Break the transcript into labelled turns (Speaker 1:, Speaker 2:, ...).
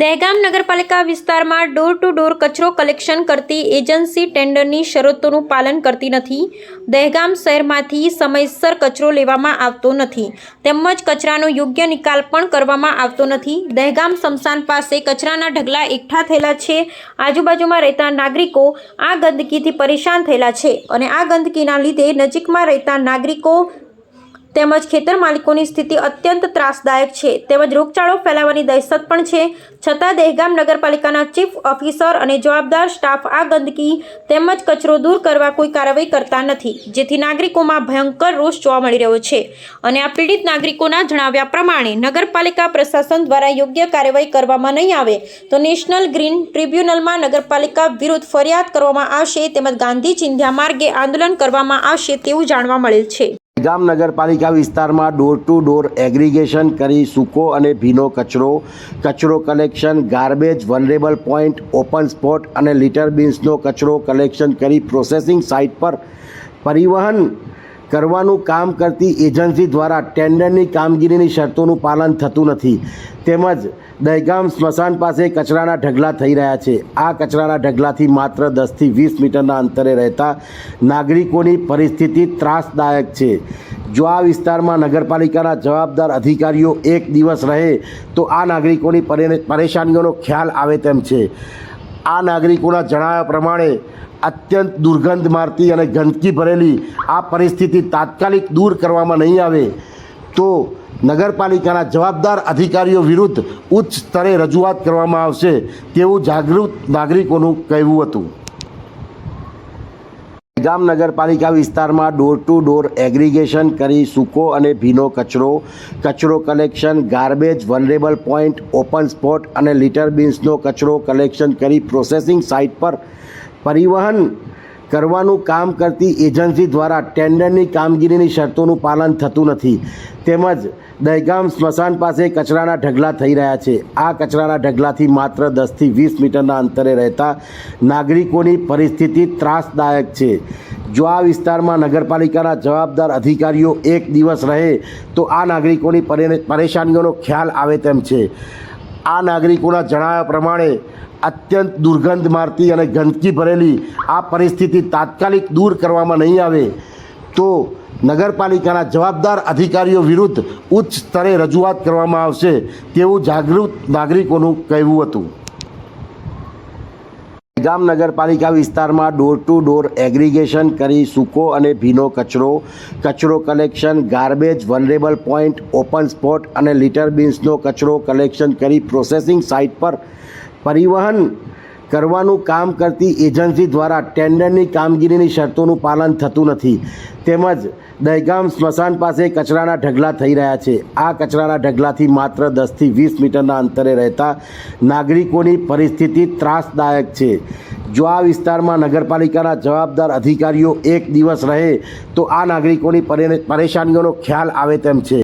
Speaker 1: દહેગામ નગરપાલિકા વિસ્તારમાં door to door કચરો કલેક્શન કરતી એજન્સી ટેન્ડરની શરતોનું પાલન કરતી નથી. દહેગામ શહેરમાંથી સમયસર કચરો લેવામાં આવતો નથી. તેમજ કચરાનો યોગ્ય નિકાલ પણ કરવામાં આવતો નથી. દહેગામ સ્મશાન પાસે કચરાના ઢગલા એકઠા થયેલા છે. આજુબાજુમાં રહેતા નાગરિકો આ ગંદકીથી પરેશાન થયેલા છે અને આ ગંદકીના લીધે નજીકમાં રહેતા નાગરિકો તેમજ ખેતર માલિકોની સ્થિતિ અત્યંત ત્રાસદાયક છે. તેમજ રોગચાળો ફેલાવાની દહેશત પણ છે. છતાં દહેગામ નગરપાલિકાના ચીફ ઓફિસર અને જવાબદાર સ્ટાફ આ ગંદકી તેમજ કચરો દૂર કરવા કોઈ કાર્યવાહી કરતા નથી. જેથી નાગરિકોમાં ભયંકર રોષ જોવા મળી રહ્યો છે. અને આ પીડિત નાગરિકોના જણાવ્યા પ્રમાણે નગરપાલિકા પ્રશાસન દ્વારા યોગ્ય કાર્યવાહી કરવામાં નહીં આવે તો નેશનલ ગ્રીન ટ્રિબ્યુનલમાં નગરપાલિકા વિરુદ્ધ ફરિયાદ કરવામાં આવશે તેમજ ગાંધી ચિંધ્યા માર્ગે આંદોલન કરવામાં આવશે તેવું જાણવા મળેલ છે.
Speaker 2: ગામ નગરપાલિકા વિસ્તારમાં ડોર ટુ ડોર એગ્રીગેશન કરી સૂકો અને ભીનો કચરો કચરો collection garbage vulnerable point open spot અને લિટર બિન્સનો કચરો કલેક્શન કરી પ્રોસેસિંગ સાઇટ પર પરિવહન કરવાનું કામ કરતી એજન્સી દ્વારા ટેન્ડરની કામગીરીની શરતોનું પાલન થતું નથી. તેમજ દહેગામ સ્મશાન પાસે કચરાના ઢગલા થઈ રહ્યા છે. આ કચરાના ઢગલાથી માત્ર દસથી વીસ મીટરના અંતરે રહેતા નાગરિકોની પરિસ્થિતિ ત્રાસદાયક છે. જો આ વિસ્તારમાં નગરપાલિકાના જવાબદાર અધિકારીઓ એક દિવસ રહે, તો આ નાગરિકોની પરેશાનીઓનો ખ્યાલ આવે તેમ છે. આ નાગરિકોના જણાવ્યા પ્રમાણે અત્યંત દુર્ગંધ મારતી અને ગંદકી ભરેલી આ પરિસ્થિતિ તાત્કાલિક દૂર કરવામાં નહીં આવે, તો નગરપાલિકાના જવાબદાર અધિકારીઓ વિરુદ્ધ ઉચ્ચ સ્તરે રજૂઆત કરવામાં આવશે તેવું જાગૃત નાગરિકોનું કહેવું હતું. ગામ નગરપાલિકા વિસ્તારમાં ડોર ટુ ડોર એગ્રીગેશન કરી સૂકો અને ભીનો કચરો કચરો collection garbage vulnerable point open spot અને લિટર બિન્સનો કચરો કલેક્શન કરી પ્રોસેસિંગ સાઇટ પર પરિવહન કરવાનું કામ કરતી એજન્સી દ્વારા ટેન્ડરની કામગીરીની શરતોનું પાલન થતું નથી. તેમજ દહેગામ સ્મશાન પાસે કચરાના ઢગલા થઈ રહ્યા છે. આ કચરાના ઢગલાથી માત્ર દસથી વીસ મીટરના અંતરે રહેતા નાગરિકોની પરિસ્થિતિ ત્રાસદાયક છે. જો આ વિસ્તારમાં નગરપાલિકાના જવાબદાર અધિકારીઓ એક દિવસ રહે, તો આ નાગરિકોની પરેશાનીઓનો ખ્યાલ આવે તેમ છે. આ નાગરિકોના જણાવ્યા પ્રમાણે અત્યંત દુર્ગંધ મારતી અને ગંદકી ભરેલી આ પરિસ્થિતિ તાત્કાલિક દૂર કરવામાં નહીં આવે તો નગરપાલિકાના જવાબદાર અધિકારીઓ વિરુદ્ધ ઉચ્ચ સ્તરે રજૂઆત કરવામાં આવશે તેવું જાગૃત નાગરિકોનું કહેવું હતું. ગામ નગરપાલિકા વિસ્તારમાં ડોર ટુ ડોર એગ્રીગેશન કરી સૂકો અને ભીનો કચરો કચરો collection garbage vulnerable point open spot અને લિટર બિન્સનો કચરો કલેક્શન કરી પ્રોસેસિંગ સાઇટ પર પરિવહન કરવાનું કામ કરતી એજન્સી દ્વારા ટેન્ડરની કામગીરીની શરતોનું પાલન થતું નથી. તેમજ દહેગામ સ્મશાન પાસે કચરાના ઢગલા થઈ રહ્યા છે. આ કચરાના ઢગલાથી માત્ર દસથી વીસ મીટરના અંતરે રહેતા નાગરિકોની પરિસ્થિતિ ત્રાસદાયક છે. જો આ વિસ્તારમાં નગરપાલિકાના જવાબદાર અધિકારીઓ એક દિવસ રહે, તો આ નાગરિકોની પરેશાનીઓનો ખ્યાલ આવે તેમ છે.